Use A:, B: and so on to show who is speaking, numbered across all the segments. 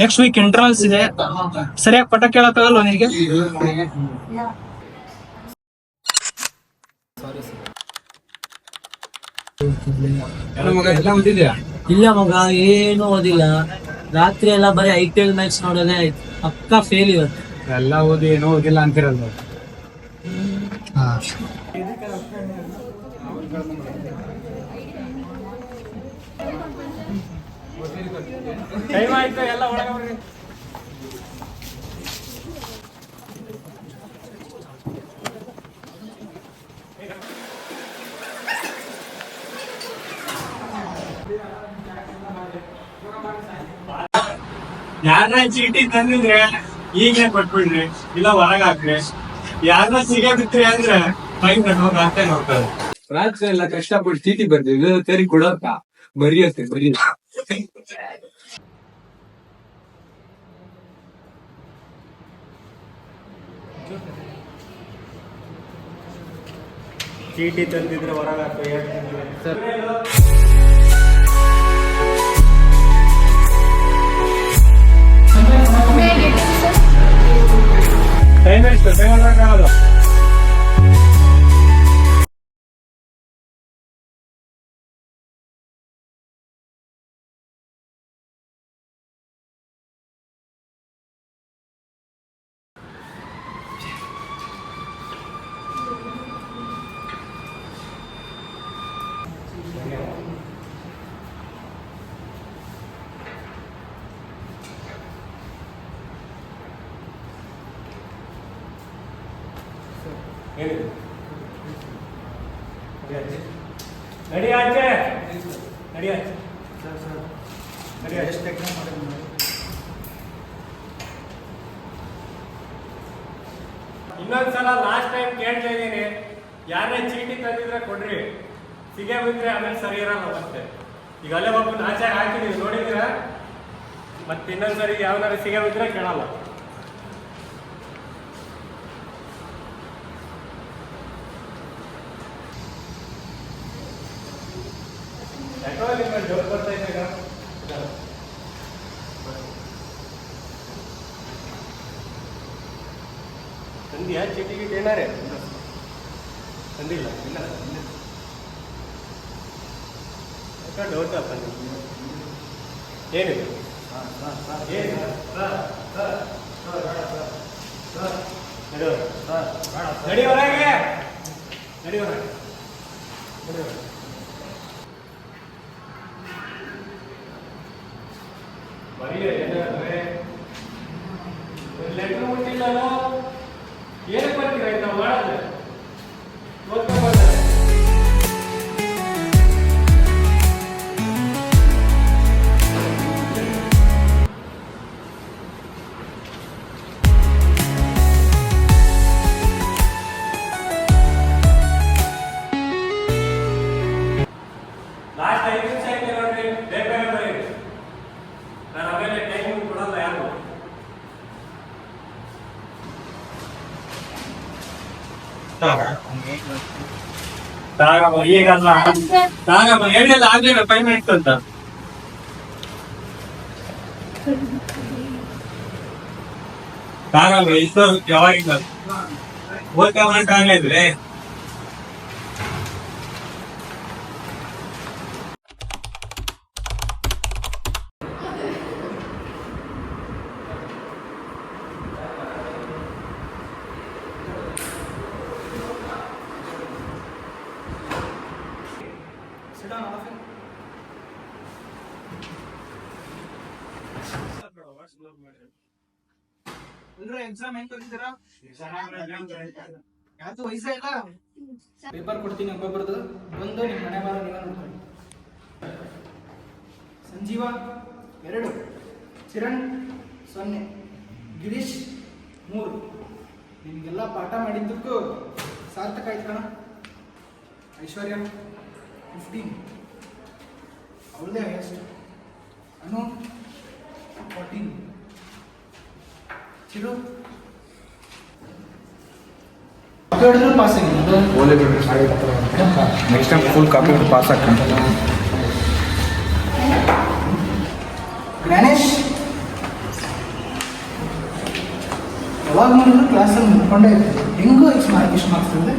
A: Next week internals ಇದೆ. ಸರಿಯಾಗಿ ಪಟ ಕೇಳಕ್ಕಾಗಲ್ಲ ನಿನಗೆ?
B: ಇಲ್ಲ ಮಗ ಏನು ಓದಿಲ್ಲ. ರಾತ್ರಿ ಎಲ್ಲ ಬರೀ ಐ ಪಿ ಎಲ್ ಮ್ಯಾಚ್ ನೋಡೋದೇ ಆಯ್ತು. ಪಕ್ಕ ಫೇಲ್ ಇವತ್ತು.
C: ಎಲ್ಲ ಓದಿ ಏನೋ ಓದಿಲ್ಲ ಅಂತಿರಲ್ಲ
D: ಯಾರನ್ನ ಚೀಟಿ ತಂದಿದ್ರೆ ಈಗಲೇ ಕೊಟ್ಬಿಡ್ರಿ ಇಲ್ಲ ಹೊರಗ್ ಹಾಕ್ರಿ. ಯಾರನ್ನ ಸಿಗೇ ಬಿಟ್ರಿ ಅಂದ್ರೆ ಫೈನ್ ಕಟ್ಟೋಗ ಅಂತ ನೋಡ್ತಾರೆ
C: ರಾತ್ರಿ ಎಲ್ಲ ಕಷ್ಟಪಟ್ಟು ಚೀಟಿ ಬರ್ತೀವಿ ಸರಿ ಕೊಡಕ್ಕ ಬರಿಯತ್ತೆ ಬರೀ
D: ಚೀಟಿ ತಂದಿದ್ರೆ ಹೊರಗ್ ಹಾಕ್ರಿ ಟೈಮ್ ಎಷ್ಟು ಟೈಮ್ ಆಗಲ್ಲ ನಡಿ ಸಲ ಇನ್ನೊಂದು ಇನ್ನೊಂದ್ಸಲ ಲಾಸ್ಟ್ ಟೈಮ್ ಕೇಳ್ತಾ ಇದ್ದೀನಿ. ಯಾರೇ ಚೀಟಿ ತಂದಿದ್ರೆ ಕೊಡ್ರಿ. ಸಿಗೇ ಬಿದ್ರೆ ಆಮೇಲೆ ಸರಿ ಇರಲ್ಲ ಮತ್ತೆ. ಈಗ ಅಲ್ಲೇ ಒಬ್ಬ ಆಚೆ ಹಾಕಿದೀವಿ ನೋಡಿದ್ದೀರಾ? ಮತ್ತೆ ಇನ್ನೊಂದ್ಸರಿ ಯಾವನಾರು ಸಿಗೇ ಬಿದ್ರೆ ಕೇಳಲ್ಲ ಯಾಕೋ ನಿಮ್ಮ ಜೋರ್ ಬರ್ತಾ ಇದೆ ಈಗ? ತಂದಿಯಾ ಚೀಟಿ ಗೀಟಿ ಏನಾರೆ ತಂದಿಲ್ಲ, ಇಲ್ಲ ಯಾಕೆ ಡೌಟ್ ಅಪ್ಪ ನಿಮ್ಗೆ? ಏನಿದೆ ಏನು? ನಡಿ ಹೊರಗೆ. ನಡಿ ಹೊರಗೆ. ನಡಿ ಹೊರಗೆ. ನಡಿ ಹೊರಗೆ. ಬರೀ ಏನಾದ್ರೆ ಲೆಟರ್ ಮುಟ್ಟಿಲ್ಲ ತಾಗಮ್ಮ ಈಗಲ್ಲ ತಾಗಮ್ಮ ಹೇಳಿಲ್ಲ ಆಗ್ಲಿಲ್ಲ ಪೇಮೆಂಟ್ ಅಂತ ತಾಗಮ್ಮ ಇಷ್ಟು ಯಾವಾಗಿಲ್ಲ ಓದ್ಕೊಂಡ್ ಆಗ್ಲಿದ್ರೆ
A: ಎಕ್ಸಾಮ್ ಹೆಂಗ್ ಯಾವ್ದು ವಯಸ್ಸೇ ಇಲ್ಲ?
E: ಪೇಪರ್ ಕೊಡ್ತೀನಿ ಒಬ್ಬೊಬ್ಬರದು ಬಂದು ನಿಮ್ಮ ಮನೆ ಬಾರ ನೀವೇ ನೋಡ್ಕೊಳ್ಳಿ. ಸಂಜೀವ ಎರಡು. ಚಿರಣ್ ಸೊನ್ನೆ. ಗಿರೀಶ್ ಮೂರು. ನಿಮಗೆಲ್ಲ ಪಾಠ ಮಾಡಿದ್ದಕ್ಕೂ ಸಾರ್ಥಕ ಆಯ್ತು ಕಣ. Aishwarya fifteen ಅವಳದೇ highest Anu fourteen Chiru pass ಆಗಿದೆ
C: next time full copy pass ಆಗ್ತಾನೆ
E: ಗಣೇಶ್ ಯಾವಾಗ ನೋಡಿದ್ರು ಕ್ಲಾಸಲ್ಲಿ ಮುಟ್ಕೊಂಡೇ ಇರ್ತೀವಿ ಹೆಂಗೋ ಇಷ್ಟು ಮಾರ್ಕ್ ಇಷ್ಟು ಮಾರ್ಕ್ಸ್ ಇದೆ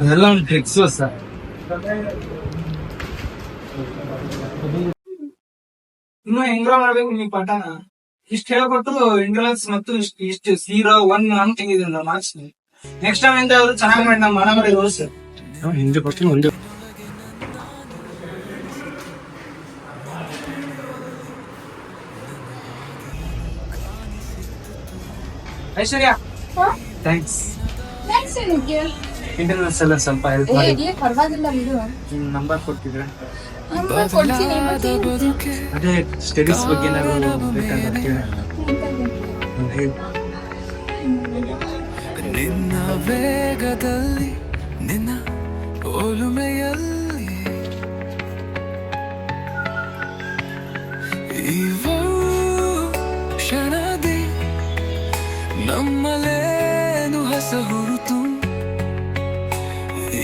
A: ಅದೆಲ್ಲ ಒಂದು ಟ್ರಿಕ್ಸ್ ಸರ್. ಇನ್ನು ಇಂಗ್ರೋ ಮಾಡ್ಬೇಕು ನೀವು ಪಾಠನ ಇಷ್ಟ ಹೇಳ್ಕೊಟ್ರು ಇಂಟ್ರನ್ಸ್ ಮತ್ತು ಇಷ್ಟು ಇಷ್ಟು ಜೀರೋ ಒನ್ ಅಂತ ತೆಗೆದಿಲ್ಲ ಮಾರ್ಕ್ಸ್ ನೆಕ್ಸ್ಟ್ ಟೈಮ್ ಎಂತ ಅವರು ಚೆನ್ನಾಗಿ ಮಾಡಿ ನಮ್ಮ ಮನ ರೂಲ್ಸ್
D: ಹಿಂದೆ ಬರ್ತೀನಿ ಒಂದೇ
A: ಐಶ್ವರ್ಯ ಥ್ಯಾಂಕ್ಸ್ ಇಂಟರ್ನೆಟ್ಸ್ ಎಲ್ಲ ಸ್ವಲ್ಪ ಹೆಲ್ಪ್
F: ಏ
A: ಮಾಡಿ
F: ಪರವಾಗಿಲ್ಲ ಇದು ಬಿಡು
A: ನಂಬರ್ ಕೊಟ್ಟಿದ್ರೆ ಅದೇ ಸ್ಟಡೀಸ್ ಬಗ್ಗೆ ಏನಾದ್ರು
G: ನಿನ್ನ ವೇಗದಲ್ಲಿ ನಿನ್ನ ಒಲುಮೆಯಲ್ಲಿ ಇವ ಕ್ಷಣದಿ ನಮ್ಮಲೇನು ಹೊಸ ಹುರುತು?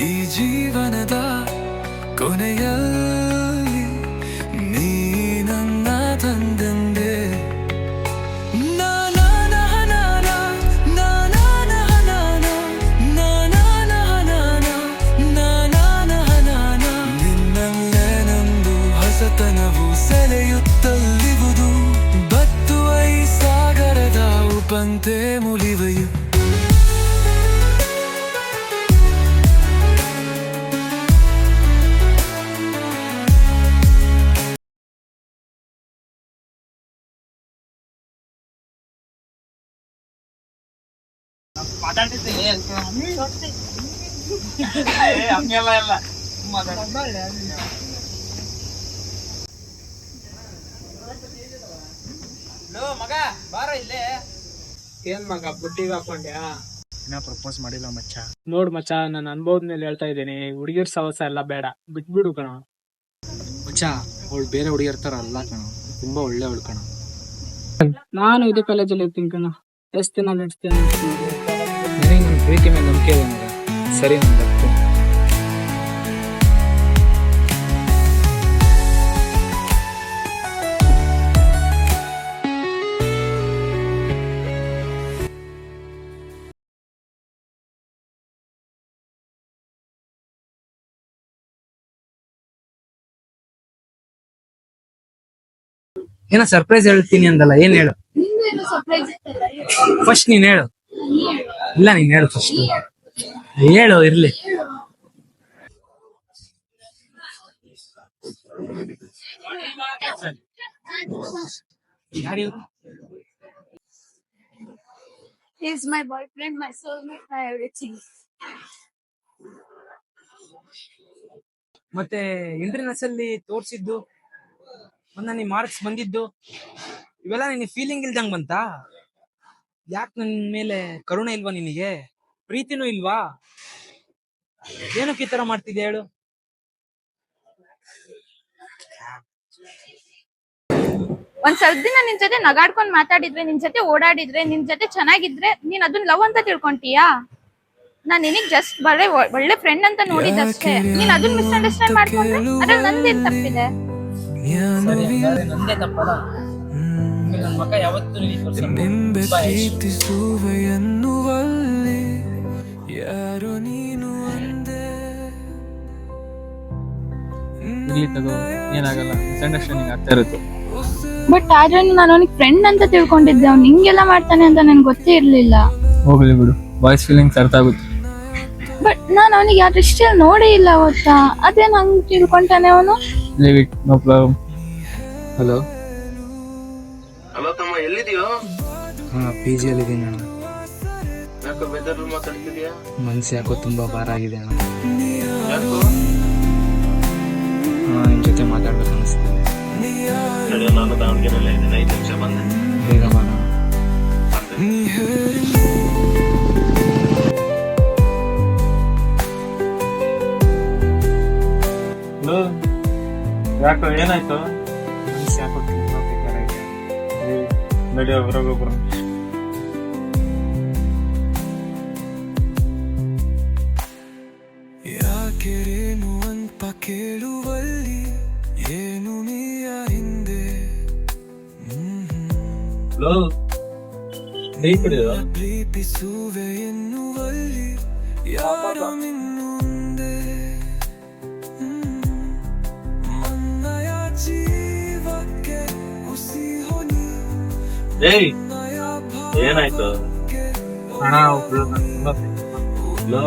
G: ಈ ಜೀವನದ ಕೊನೆಯಲ್ಲಿ ಉಪಂತೆ ಮುಲಿವೆಯು
A: ಹಂಗೆಲ್ಲ ಎಲ್ಲ ಏನ್ ಮಗ ಬುಟ್ಟಿಗೆ ಹಾಕೊಂಡ್ಯಾ?
E: ಇನ್ನ ಪ್ರಪೋಸ್ ಮಾಡಿಲ್ಲ ಮಚ್ಚ.
H: ನೋಡ್ ಮಚ್ಚ ನನ್ನ ಅನುಭವದ ಮೇಲೆ ಹೇಳ್ತಾ ಇದ್ದೀನಿ ಹುಡುಗಿರ್ ಸವಸ ಎಲ್ಲ ಬೇಡ ಬಿಟ್ಬಿಡು ಕಣ.
E: ಮಚ್ಚ ಅವಳು ಬೇರೆ ಹುಡುಗಿಯರ್ ತರ ಅಲ್ಲ ಕಣ ತುಂಬಾ ಒಳ್ಳೆ ಅವಳು ಕಣ.
H: ನಾನು ಇದೇ ಕಾಲೇಜಲ್ಲಿ ಇರ್ತೀನಿ ಕಣ. ಎಷ್ಟು ದಿನ ನಡೆಸ್ತೀನಿ
E: ನನಗೆ ಪ್ರೀತಿ ಮೇಲೆ ನಂಬಿಕೆ ಇದೆ ಸರಿ ನಾನು
A: ಏನೋ ಸರ್ಪ್ರೈಸ್ ಹೇಳ್ತೀನಿ ಅಂದಲ್ಲ ಏನ್ ಹೇಳು? ಫಸ್ಟ್ ನೀನ್ ಹೇಳು. ಇಲ್ಲ ನೀನ್ ಹೇಳು ಫಸ್ಟ್ ಹೇಳು ಇರ್ಲಿ.
F: My boyfriend my soul mate my
A: ಮತ್ತೆ ಇಂಟರ್ನೆಸ್ ಅಲ್ಲಿ ತೋರ್ಸಿದ್ದು? ಒಂದ್ ನನಗೆ ಮಾರ್ಕ್ಸ್ ಬಂದಿದ್ದು, ಇವೆಲ್ಲ ನಿನ್ ಫೀಲಿಂಗ್ ಇಲ್ದಂಗ್ ಬಂತಾ? ಯಾಕೆ ನನ್ ಮೇಲೆ ಕರುಣೆ ಇಲ್ವಾ ನಿನಗೆ? ಪ್ರೀತಿನೂ ಇಲ್ವಾ? ಏನಕ್ಕೆ ಈ ತರ ಮಾಡ್ತಿದ್ದೆ ಹೇಳು?
F: ಒಂದ್ ಸ್ವಲ್ಪ ದಿನ ನಿನ್ ಜೊತೆ ನಗಾಡ್ಕೊಂಡ್ ಮಾತಾಡಿದ್ರೆ, ನಿನ್ ಜೊತೆ ಓಡಾಡಿದ್ರೆ, ನಿನ್ ಜೊತೆ ಚೆನ್ನಾಗಿದ್ರೆ ನೀನ್ ಅದನ್ನ ಲವ್ ಅಂತ ತಿಳ್ಕೊಂತೀಯಾ? ನಾನ್ ನಿನಗ್ ಜಸ್ಟ್ ಬರೇ ಒಳ್ಳೆ ಫ್ರೆಂಡ್ ಅಂತ ನೋಡಿದ್ದಷ್ಟೇ. ನೀನ್ ಅದನ್ನ ಮಿಸ್ಅಂಡರ್ಸ್ಟ್ಯಾಂಡ್ ಮಾಡ್ಕೊಂಡ್ರೆ ಅದ್ರಲ್ಲಿ ನಂದೇನ್ ತಪ್ಪಿದೆ?
A: ನಂದೇ ತಪ್ಪಲ್ಲ. ನನ್ನ ಮಗ ಯಾವತ್ತೂ
G: ನಿಂಬೆ ಪ್ರೀತಿಸುವೆ ಎನ್ನುವಲ್ಲಿ ಯಾರು ನೀನು ಅಂದೆ?
H: ಇರ್ಲಿ ತಗೋ ಏನಾಗಲ್ಲ ಮಿಸ್ಅಂಡರ್ಸ್ಟ್ಯಾಂಡಿಂಗ್ ಆಗ್ತಾ ಇರುತ್ತೆ.
F: ಬಟ್ ಆದ್ರೆ ನಾನು ಅವನಿಗೆ ಫ್ರೆಂಡ್ ಅಂತ ತಿಳ್ಕೊಂಡಿದ್ದೆ. ಅವ್ನು ಹಿಂಗೆಲ್ಲ ಮಾಡ್ತಾನೆ ಅಂತ ನನ್ಗೆ ಗೊತ್ತೇ ಇರ್ಲಿಲ್ಲ.
H: ಹೋಗ್ಲಿ ಬಿಡು ಬಾಯ್ಸ್ ಫೀಲಿಂಗ್ಸ್ ಅರ್ಥ ಆಗುತ್ತೆ.
F: ಬಟ್ ನಾನು ಅವನಿಗೆ ಯಾವ ದೃಷ್ಟಿಯಲ್ಲಿ ನೋಡೇ ಇಲ್ಲ ಗೊತ್ತಾ ಅದೇ ನಂಗೆ ತಿಳ್ಕೊಂತಾನೆ ಅವನು.
H: Leave it no problem
E: hello
I: hello ತಮ್ಮ ಎಲ್ಲಿದೆಯೋ
E: ಹಾ ಪಿ ಜಿಯಲ್ಲಿ ಇದ್ದೀನಿ ಅಣ್ಣ.
I: ಯಾಕೋ ಬೆದರ್ ಮಾತಾಡ್ತಿದ್ಯಾ
E: ಮನ್ಸು ಯಾಕೋ ತುಂಬಾ ಭಾರ ಆಗಿದೆ ಅಣ್ಣ.
I: ಯಾಕೋ?
E: ಹಾ ನಿಮ್ ಜೊತೆ ಮಾತಾಡ್ಬೇಕು ಅನಿಸ್ತಿದೆ.
I: ಸರಿ ನಾನು ದಾವಣಗೆರೆಲ್ಲ ಇದ್ದೀನಿ. ಐದು ನಿಮಿಷ ಬಂದೆ.
E: ಬೇಗ ಬರೋಣ
D: ಯಾಕೋ ಏನಾಯ್ತು?
E: ಬೇಕಾರಾಗಿದೆ
D: ನಡೆಯೋ ಹೊರಗೊಬ್ರು
G: ಯಾಕೆರೇನು ಅಂತ ಕೇಳುವಲ್ಲಿ? ಏನು ನೀಯ ಹಿಂದೆ? ಪ್ರೀತಿಸುವೆ ಎನ್ನುವಲ್ಲಿ ಯಾರೋ ನಿನ್ನುಂದೆ
I: ಏಯ್ ಏನಾಯ್ತು?
H: ಹಣ ಒಬ್ಳು ನನ್ ತುಂಬಾ
I: ಲೋ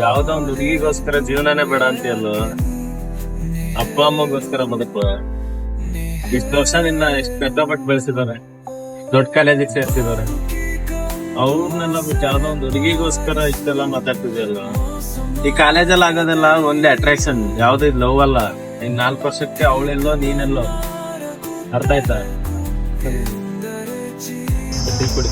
I: ಯಾವ್ದೋ ಒಂದು ಹುಡುಗಿಗೋಸ್ಕರ ಜೀವನನೇ ಬೇಡ ಅಂತೀಯಲ್ಲೋ? ಅಪ್ಪ ಅಮ್ಮಗೋಸ್ಕರ ಬದುಕು. ಇಷ್ಟು ವರ್ಷ ನಿನ್ನ ಎಷ್ಟು ಕಷ್ಟಪಟ್ಟು ಬೆಳೆಸಿದ್ದಾರೆ. ದೊಡ್ಡ ಕಾಲೇಜಿಗೆ ಸೇರ್ಸಿದ್ದಾರೆ. ಅವ್ರನ್ನೆಲ್ಲ ಬಿಟ್ಟು ಯಾವ್ದೋ ಒಂದು ಹುಡುಗಿಗೋಸ್ಕರ ಇಷ್ಟೆಲ್ಲ ಮಾತಾಡ್ತಿದ್ಯಲ್ಲ ಈ ಕಾಲೇಜಲ್ಲಿ ಆಗೋದೆಲ್ಲ ಒಂದೇ ಅಟ್ರಾಕ್ಷನ್ ಯಾವ್ದು ಇದು ಲವ್ ಅಲ್ಲ. ಇನ್ ನಾಲ್ಕು ವರ್ಷಕ್ಕೆ ಅವಳೆಲ್ಲೋ ನೀನೆಲ್ಲೋ. ಅರ್ಥ ಆಯ್ತಾ? തീപ്പൊടി